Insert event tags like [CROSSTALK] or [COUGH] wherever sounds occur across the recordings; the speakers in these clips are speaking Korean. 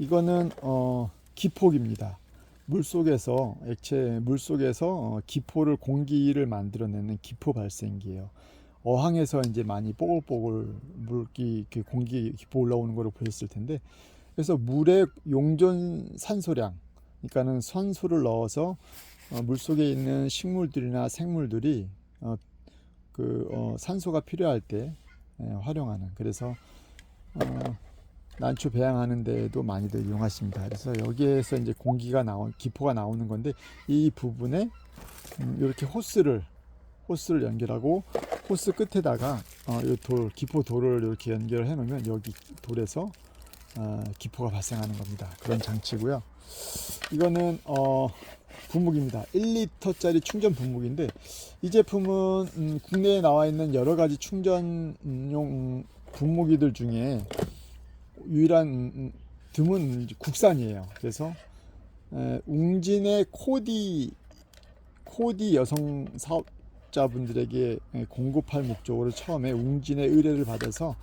이거는 어, 기폭입니다. 물 속에서 액체 물 속에서 어, 기포를 공기를 만들어내는 기포 발생기예요. 어항에서 이제 많이 뽀글뽀글 물기 그 공기 기포 올라오는 거를 보셨을 텐데 그래서 물의 용존 산소량 그러니까는 산소를 넣어서 어, 물 속에 있는 식물들이나 생물들이 어, 그 어, 산소가 필요할 때 예, 활용하는 그래서 어, 난초 배양하는 데도 많이들 이용하십니다. 그래서 여기에서 이제 공기가 나온 기포가 나오는 건데 이 부분에 음, 이렇게 호스를 호스를 연결하고 호스 끝에다가 어, 이 돌, 기포 돌을 이렇게 연결해 놓으면 여기 돌에서 어, 기포가 발생하는 겁니다. 그런 장치고요. 이거는 어, 분무기입니다. 1리터짜리 충전 분무기인데 이 제품은 음, 국내에 나와 있는 여러 가지 충전용 분무기들 중에 유일한 드문 국산이에요. 그래서 에, 웅진의 코디 코디 여성 사업자분들에게 에, 공급할 목적으로 처음에 웅진의 의뢰를 받아서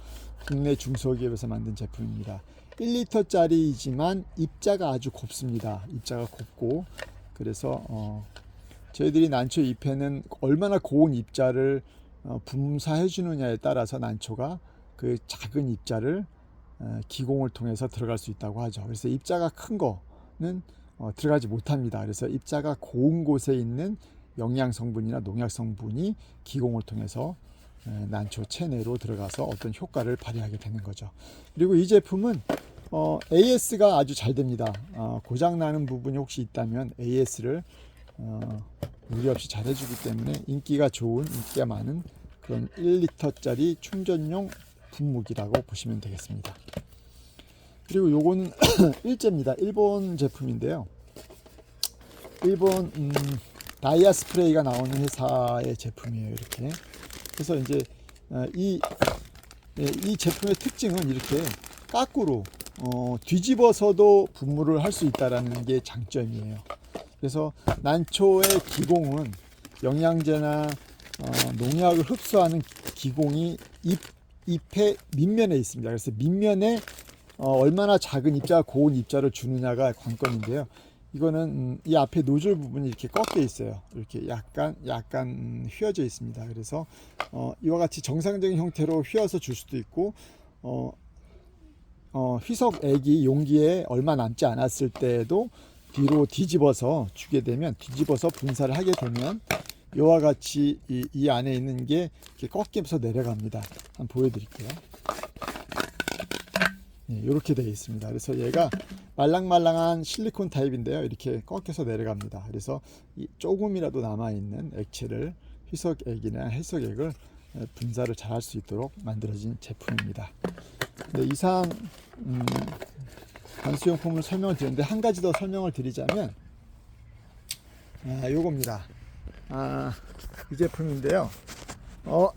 국내 중소기업에서 만든 제품입니다. 1리터짜리이지만 입자가 아주 곱습니다. 입자가 곱고 그래서 어, 저희들이 난초 잎에는 얼마나 고운 입자를 어, 분사해 주느냐에 따라서 난초가 그 작은 입자를 어, 기공을 통해서 들어갈 수 있다고 하죠. 그래서 입자가 큰 거는 어, 들어가지 못합니다. 그래서 입자가 고운 곳에 있는 영양 성분이나 농약 성분이 기공을 통해서 에, 난초 체내로 들어가서 어떤 효과를 발휘하게 되는 거죠. 그리고 이 제품은 어, AS가 아주 잘 됩니다. 어, 고장 나는 부분이 혹시 있다면 AS를 어, 무리 없이 잘 해주기 때문에 인기가 좋은 인기가 많은 그런 1리터짜리 충전용 분무기라고 보시면 되겠습니다. 그리고 요거는 [COUGHS] 일제입니다. 일본 제품인데요. 일본 음, 다이아 스프레이가 나오는 회사의 제품이에요. 이렇게. 그래서 이제 어, 이, 예, 이 제품의 특징은 이렇게 까꾸로 어, 뒤집어서도 분무를 할 수 있다라는 게 장점이에요. 그래서 난초의 기공은 영양제나 어, 농약을 흡수하는 기공이 잎, 잎의 밑면에 있습니다. 그래서 밑면에 어, 얼마나 작은 입자, 고운 입자를 주느냐가 관건인데요. 이거는 음, 이 앞에 노즐 부분이 이렇게 꺾여 있어요. 이렇게 약간 약간 음, 휘어져 있습니다. 그래서 어, 이와 같이 정상적인 형태로 휘어서 줄 수도 있고 어, 어, 휘석액이 용기에 얼마 남지 않았을 때에도 뒤로 뒤집어서 주게 되면 뒤집어서 분사를 하게 되면 이와 같이 이, 이 안에 있는 게 이렇게 꺾이면서 내려갑니다. 한번 보여드릴게요. 네, 이렇게 되어 있습니다. 그래서 얘가 말랑말랑한 실리콘 타입인데요. 이렇게 꺾여서 내려갑니다. 그래서 이 조금이라도 남아 있는 액체를 희석액이나 해석액을 분사를 잘 할 수 있도록 만들어진 제품입니다. 네, 이상 음, 관수용품을 설명을 드렸는데 한 가지 더 설명을 드리자면 아, 요겁니다. 아, 이 제품인데요. 어,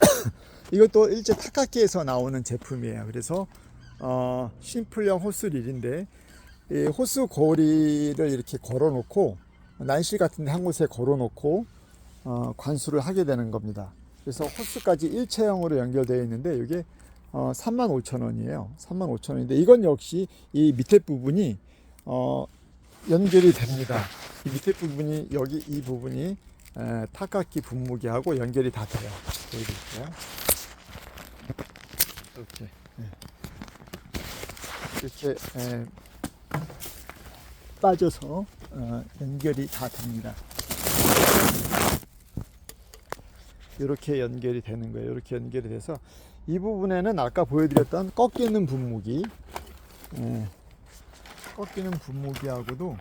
이것도 일제 타카키에서 나오는 제품이에요. 그래서 어, 심플형 호스 릴인데 이 호스 고리를 이렇게 걸어놓고 난실 같은 데 한 곳에 걸어놓고 어, 관수를 하게 되는 겁니다. 그래서 호스까지 일체형으로 연결되어 있는데 이게 어, 35,000원이에요. 35,000원인데 이건 역시 이 밑에 부분이 어, 연결이 됩니다. 이 밑에 부분이 여기 이 부분이 에, 타카키 분무기하고 연결이 다 돼요. 보여드릴게요. 이렇게 예. 이렇게 에, 빠져서 어, 연결이 다 됩니다. 이렇게 연결이 되는 거예요. 이렇게 연결이 돼서 이 부분에는 아까 보여드렸던 꺾이는 분무기, 예, 꺾이는 분무기하고도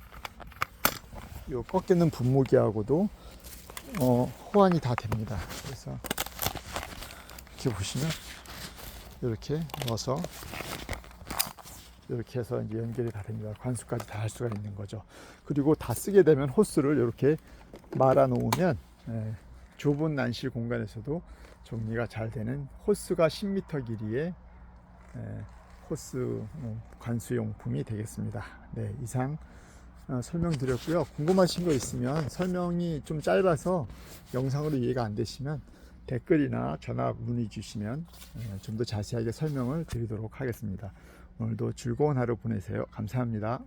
요 꺾이는 분무기하고도 어, 호환이 다 됩니다. 그래서 이렇게 보시면 이렇게 넣어서 이렇게 해서 이제 연결이 다 됩니다. 관수까지 다 할 수가 있는 거죠. 그리고 다 쓰게 되면 호스를 이렇게 말아 놓으면 예, 좁은 난실 공간에서도 정리가 잘 되는 호스가 10m 길이의 예, 호스 어, 관수용품이 되겠습니다. 네, 이상 어, 설명드렸고요. 궁금하신 거 있으면 설명이 좀 짧아서 영상으로 이해가 안 되시면 댓글이나 전화 문의 주시면 좀 더 자세하게 설명을 드리도록 하겠습니다. 오늘도 즐거운 하루 보내세요. 감사합니다.